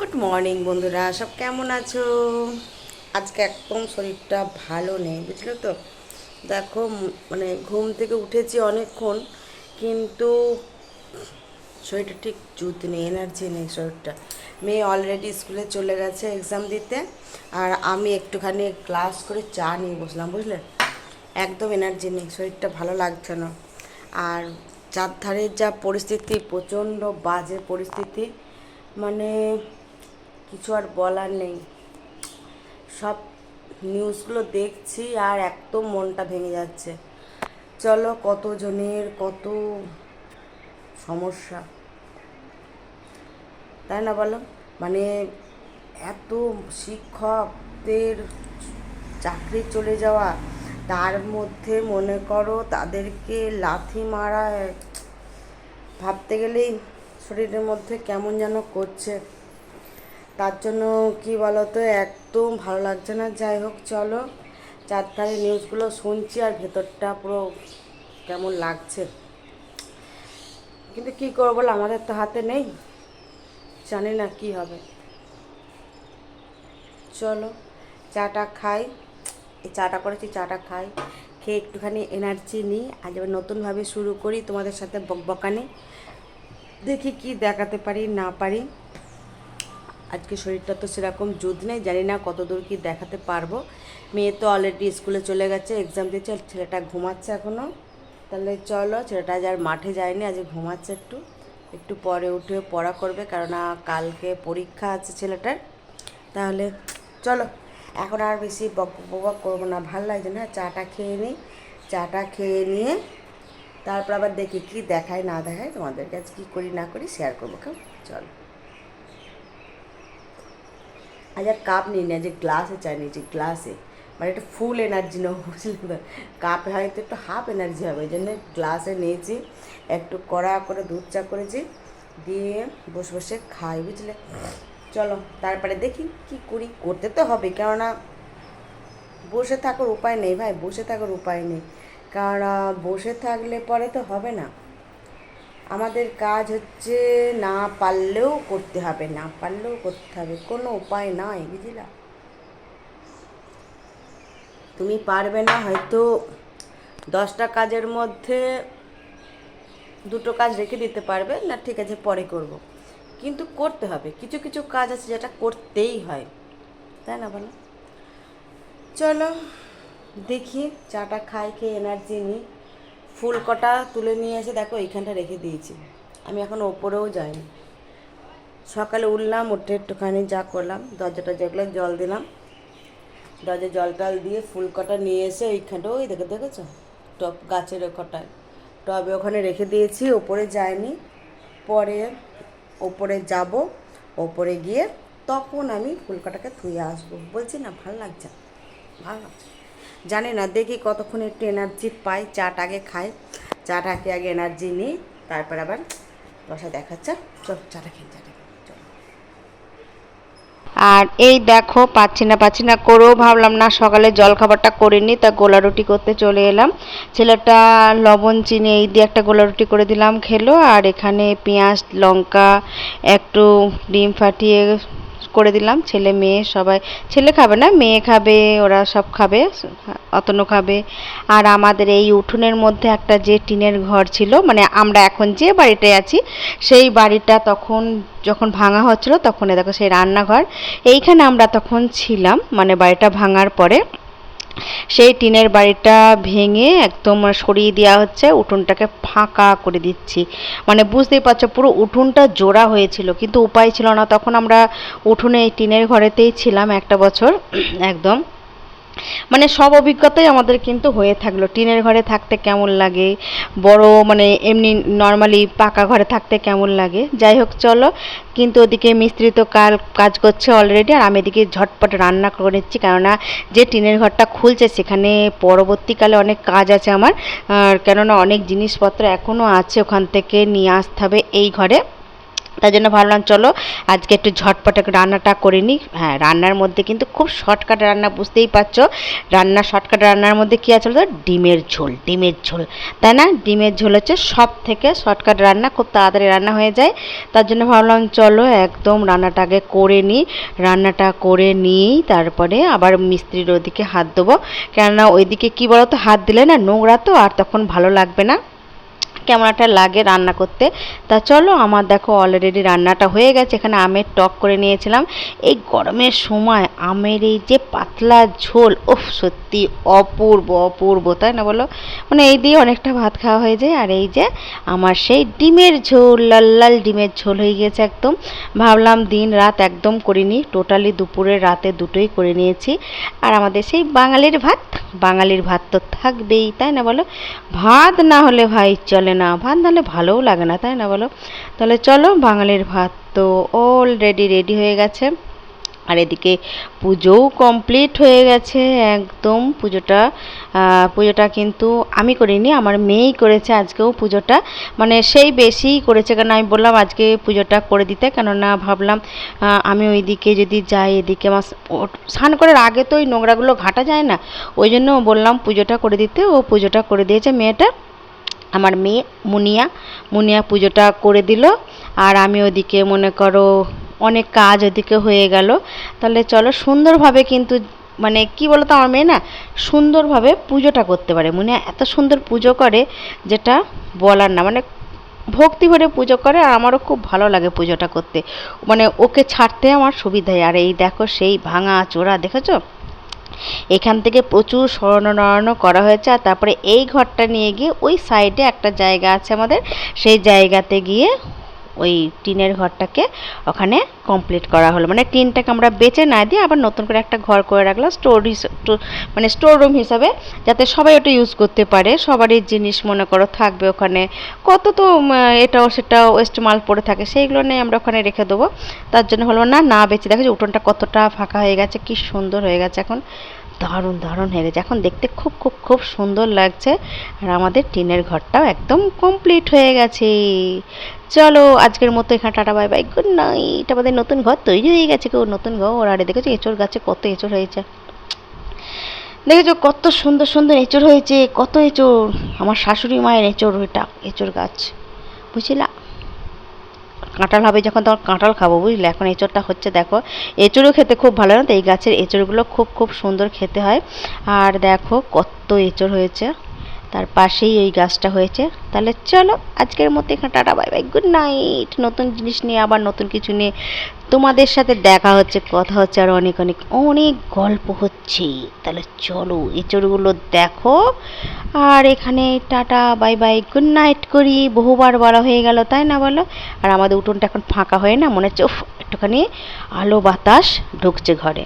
Good morning বন্ধুরা। সব কেমন আছো? আজকে একদম শরীরটা ভালো নেই, বুঝলে তো? দেখো মানে ঘুম থেকে উঠেছি অনেকক্ষণ, কিন্তু শরীরটা ঠিক জুত নেই এনার্জি নেই শরীরটা। মেয়ে অলরেডি স্কুলে চলে গেছে এক্সাম দিতে, আর আমি একটুখানি ক্লাস করে চা নিয়ে বসলাম, বুঝলে? একদম এনার্জি নেই, শরীরটা ভালো লাগছে না। আর চারধারের যা পরিস্থিতি, প্রচণ্ড বাজে পরিস্থিতি মানে কিছু আর বলার নেই। সব নিউজগুলো দেখছি আর একদম মনটা ভেঙে যাচ্ছে। চলো কতজনের কত সমস্যা। তাই না বলো? মানে এত শিক্ষকদের চাকরি চলে যাওয়া, তার মধ্যে মনে করো তাদেরকে লাথি মারা ভাবতে গেলেই শরীরের মধ্যে কেমন যেন করছে। তার জন্য কি বলতো, একদম ভালো লাগছে না। যাই হোক, চলো। চারটারে নিউজগুলো শুনছি আর ভেতরটা পুরো কেমন লাগছে। কিন্তু কি করব বলো, আমাদের তো হাতে নেই। জানি না কি হবে। চলো, চাটা খাই। এই চাটা করেছি, চাটা খাই। খেয়ে একটুখানি এনার্জি নিই। আজ এবার নতুনভাবে শুরু করি তোমাদের সাথে বকবকানি। দেখি কি দেখাতে পারি, না পারি। আজকে শরীরটা তো সেরকম যুদ্ধ নেই, জানি না কত দূর কি দেখাতে পারব। মেয়ে তো অলরেডি স্কুলে চলে গেছে এক্সাম দিয়েছে ছেলেটা ঘুমাচ্ছে এখনও তাহলে চলো, ছেলেটা আর মাঠে যায়নি, আজ ঘুমাচ্ছে একটু। একটু পরে উঠে পড়া করবে কারণ কালকে পরীক্ষা আছে ছেলেটার। তাহলে চলো, এখন আর বেশি বক বক করব না, ভালো লাগছে না, চাটা খেয়ে নিই। চাটা খেয়ে নিয়ে তারপর আবার দেখি কি দেখায়, না দেখায় তোমাদের কাছে কী করি, না করি শেয়ার করব, কেমন? চলো। আজ আর কাপ নিয়ে না, যে গ্লাসে চাই নিয়েছি গ্লাসে মানে একটা ফুল এনার্জি নেব, বুঝলি তো? কাপে হয়তো একটু হাফ এনার্জি হবে, ওই জন্য গ্লাসে নিয়েছি। একটু কড়া করে দুধ চা করেছি। দিয়ে বসে বসে খাই, বুঝলে? চলো, তারপরে দেখি কি করি। করতে তো হবে, কেননা বসে থাকার উপায় নেই ভাই, বসে থাকার উপায় নেই। কারণ বসে থাকলে পরে তো হবে না। আমাদের কাজ হচ্ছে না পারলেও করতে হবে, না পারলেও করতে হবে, কোনো উপায় নাই, বুঝলা? তুমি পারবে না, হয়তো দশটা কাজের মধ্যে দুটো কাজ রেখে দিতে পারবে, না ঠিক আছে, পরে করব। কিন্তু করতে হবে, কিছু কিছু কাজ আছে যেটা করতেই হয়, তাই না বলো? চলো, দেখি, চাটা খাই, খেয়ে এনার্জি নিই। ফুল কটা তুলে নিয়ে এসে দেখো এইখানটা রেখে দিয়েছি। আমি এখন ওপরেও যাইনি। সকালে উঠলাম, উঠে একটুখানি যা করলাম দরজাটা যেগুলো জল দিলাম। দরজায় জল টল দিয়ে ফুল কটা নিয়ে এসে ওইখানটা ওই দেখে, দেখেছ? টব, গাছের কটায়। টবে ওখানে রেখে দিয়েছি, ওপরে যাইনি। পরে ওপরে যাব, ওপরে গিয়ে তখন আমি ফুলকাটাকে ধুয়ে আসব। বলছি না, ভালো লাগছে। ভালো লাগছে। জানি না, দেখি কতক্ষণ একটু এনার্জি পাই, চাটা আগে খাই। চাটাকে আগে এনার্জি নিই, তারপর আবার বসা দেখাচ্ছে চল, চাটা খেয়ে চাটা আর এই দেখো, পাচ্ছি না পাচ্ছি না করেও ভাবলাম, না, সকালে জল খাবারটা করিনি, তা গোলা রুটি করতে চলে এলাম। ছেলেটা লবণ, চিনি, এই দিয়ে একটা গোলা রুটি করে দিলাম, খেলো, আর এখানে পেঁয়াজ, লঙ্কা, একটু ডিম ফাটিয়ে করে দিলাম। ছেলে, মেয়ে সবাই, ছেলে খাবে না, মেয়ে খাবে, ওরা সব খাবে, অতনু খাবে। আর আমাদের এই উঠোনের মধ্যে একটা যে টিনের ঘর ছিল মানে আমরা এখন যে বাড়িটায় আছি, সেই বাড়িটা তখন যখন ভাঙা হচ্ছিল, তখন দেখো সেই রান্নাঘর। এইখানে আমরা তখন ছিলাম মানে বাড়িটা ভাঙার পরে। সেই টিনের বাড়িটা ভেঙে একদম সরিয়ে দেওয়া হচ্ছে, উঠোনটাকে ফাঁকা করে দিচ্ছি। মানে বুঝতেই পারছ, পুরো উঠোনটা জোড়া হয়েছিল, কিন্তু উপায় ছিল না। তখন আমরা উঠোনে টিনের ঘরেতেই ছিলাম একটা বছর, একদম। মানে সব অভিজ্ঞতাই আমাদের কিন্তু হয়ে থাকল। টিনের ঘরে থাকতে কেমন লাগে? বড় মানে এমনি নর্মালি পাকা ঘরে থাকতে কেমন লাগে? যাই হোক, চলো। কিন্তু ওদিকে মিস্ত্রি তো কাল কাজ করছে অলরেডি আর আমি এদিকে ঝটপট রান্না করে নিচ্ছি। কেননা যে টিনের ঘরটা খুলছে সেখানে পরবর্তীকালে অনেক কাজ আছে আমার। আর কেননা অনেক জিনিসপত্র এখনও আছে ওখান থেকে নিয়ে আসতে হবে এই ঘরে। তাই জন্য ভাবলাম, চলো, আজকে একটু ঝটপট রান্নাটা করে নিই। হ্যাঁ রান্নার মধ্যে কিন্তু খুব শর্টকাট রান্না, বুঝতেই পারছ। রান্না শর্টকাট রান্নার মধ্যে কী আছে বলতো? ডিমের ঝোল ডিমের ঝোল। তাই না? ডিমের ঝোল হচ্ছে সব থেকে শর্টকাট রান্না, খুব তাড়াতাড়ি রান্না হয়ে যায়। তার জন্য ভাবলাম, চলো, একদম রান্নাটা আগে করে নিই। রান্নাটা করে নিয়েই তারপরে আবার মিস্ত্রির ওদিকে হাত দেবো কেননা ওইদিকে কী বলো তো হাত দিলে না নোংরা তো, আর তখন ভালো লাগবে না। কেমন একটা লাগে রান্না করতে। তা চলো, আমার দেখো অলরেডি রান্নাটা হয়ে গেছে। এখানে আমের টক করে নিয়েছিলাম। এই গরমের সময় আমের এই যে পাতলা ঝোল ওফ সত্যি অপূর্ব অপূর্ব, তাই না বলো? মানে এই দিয়ে অনেকটা ভাত খাওয়া হয়ে যায়। আর এই যে আমার সেই ডিমের ঝোল, লাল লাল ডিমের ঝোল হয়ে গেছে একদম। ভাবলাম দিন রাত একদম করিনি টোটালি দুপুরে রাতে দুটোই করে নিয়েছি। আর আমাদের সেই বাঙালির ভাত বাঙালির ভাত তো থাকবেই, তাই না বলো? ভাত না হলে ভাই চলে না, ভাত না হলে ভালোও লাগে না, তাই না বলো? তাহলে চলো, বাঙালির ভাত তো অলরেডি রেডি হয়ে গেছে। আর এদিকে পুজোও কমপ্লিট হয়ে গেছে, একদম পুজোটা। পুজোটা কিন্তু আমি করিনি, আমার মেয়েই করেছে আজকেও পুজোটা। মানে সেই বেশিই করেছে, কারণ আমি বললাম আজকে পুজোটা করে দিতে, কেননা ভাবলাম আমি ওইদিকে যদি যাই, এদিকে আমার স্নান করার আগে তো ওই নোংরাগুলো ঘাটা যায় না। ওই জন্য বললাম পুজোটা করে দিতে, ও পুজোটা করে দিয়েছে মেয়েটা। আমার মেয়ে মুনিয়া। মুনিয়া পুজোটা করে দিল। আর আমি ওদিকে মনে করো, অনেক কাজ ওদিকে হয়ে গেল। তাহলে চলো, সুন্দরভাবে কিন্তু মানে কি বলতো আমার মেয়ে না, সুন্দরভাবে পুজোটা করতে পারে। মুনিয়া এত সুন্দর পুজো করে যেটা বলার না। মানে ভক্তি ভরে পুজো করে আর আমারও খুব ভালো লাগে পুজোটা করতে। মানে ওকে ছাড়তে আমার সুবিধা আর এই দেখো সেই ভাঙা চোরা, দেখেছ? এখান থেকে প্রচুর সরানো নড়ানো করা হয়েছে আর তারপরে এই ঘরটা নিয়ে গিয়ে ওই সাইডে একটা জায়গা আছে আমাদের, সেই জায়গাতে গিয়ে ওই টিনের ঘরটাকে ওখানে কমপ্লিট করা হলো। মানে টিনটাকে আমরা বেচে না দিয়ে আবার নতুন করে একটা ঘর করে রাখলাম স্টোর মানে স্টোর রুম হিসাবে, যাতে সবাই ওটা ইউজ করতে পারে। সবারই জিনিস মনে করো থাকবে ওখানে। কত তো এটাও সেটাও ওয়েস্ট মাল পড়ে থাকে, সেইগুলো নিয়ে আমরা ওখানে রেখে দেবো। তার জন্য হলো না না বেঁচে, দেখো যে উঠোনটা কতটা ফাঁকা হয়ে গেছে, কি সুন্দর হয়ে গেছে এখন। দারুণ দারুণ হয়ে গেছে। এখন দেখতে খুব খুব খুব সুন্দর লাগছে। আর আমাদের টিনের ঘরটাও একদম কমপ্লিট হয়ে গেছে। চলো, আজকের মতো এখানে tata bye bye good night আমাদের নতুন ঘর তৈরি হয়ে গেছে কেউ নতুন ঘর। আরে দেখেছ এঁচড় গাছে কত এঁচড় হয়েছে। দেখেছ, কত সুন্দর সুন্দর এঁচড় হয়েছে, কত এঁচড় আমার শাশুড়ি মায়ের এঁচড় ওইটা এঁচড় গাছ। বুঝলা? কাঁঠাল হবে যখন, তখন কাঁঠাল খাব, বুঝলে? এখন এঁচড়টা হচ্ছে, দেখো। এঁচড়ও খেতে খুব ভালো না তো? এই গাছের এঁচড়গুলো খুব খুব সুন্দর খেতে হয়। আর দেখো কত এঁচড় হয়েছে। তার পাশেই ওই গাছটা হয়েছে। তাহলে চলো, আজকের মতো এখানে tata, bye bye, good night. নতুন জিনিস নিয়ে, আবার নতুন কিছু নিয়ে তোমাদের সাথে দেখা হচ্ছে, কথা হচ্ছে, আর অনেক অনেক অনেক গল্প হচ্ছে। তাহলে চলো এঁচড়গুলো দেখো। আর এখানে tata, bye bye, good night করি। বহুবার বলা হয়ে গেল, তাই না বলো? আর আমাদের উঠোনটা এখন ফাঁকা হয়ে না, মনে হচ্ছে একটুখানি আলো বাতাস ঢুকছে ঘরে।